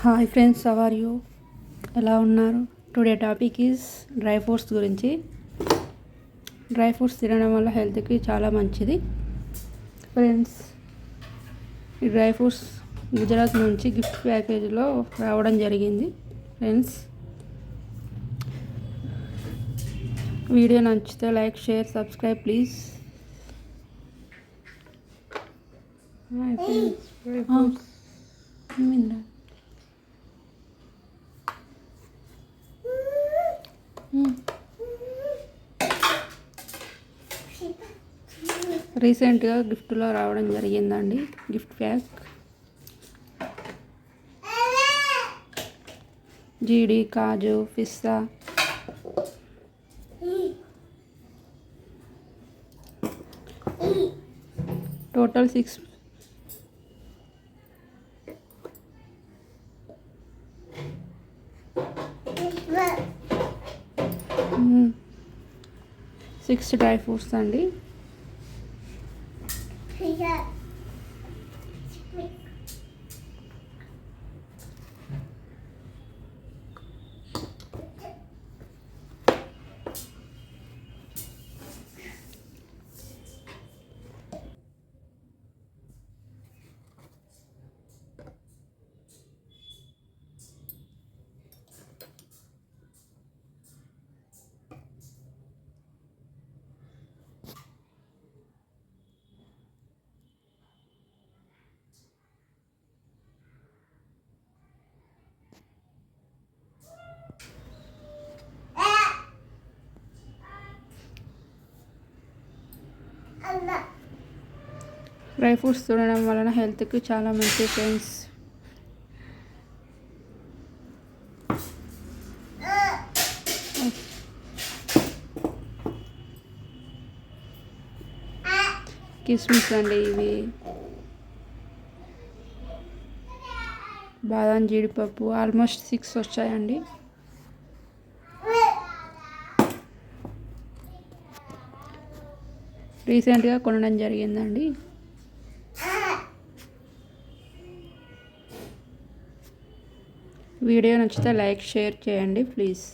Hi friends hour you ఎలా ఉన్నారు? Today topic is dry fruits గురించి. డ్రై ఫ్రూట్స్ తినడం వల్ల హెల్త్కి చాలా మంచిది. ఫ్రెండ్స్ ఈ డ్రై ఫ్రూట్స్ గుజరాత్ నుంచి గిఫ్ట్ ప్యాకేజీలో రావడం జరిగింది. ఫ్రెండ్స్ వీడియో నచ్చితే like share subscribe please hi friends dry fruits రీసెంట్గా గిఫ్ట్లో రావడం జరిగిందండి. Gift pack. జీడి కాజు పిస్తా. Total six six dry fruits అండి. డ్రై ఫ్రూట్స్ తినడం వలన హెల్త్కి చాలా మంచి ఫ్రెండ్స్ కిస్మిస్ అండి ఇవి. బాదం జీడిపప్పు ఆల్మోస్ట్ సిక్స్ వచ్చాయండి. రీసెంట్గా కొనడం జరిగిందండి. వీడియో నచ్చితే లైక్ షేర్ చేయండి ప్లీజ్.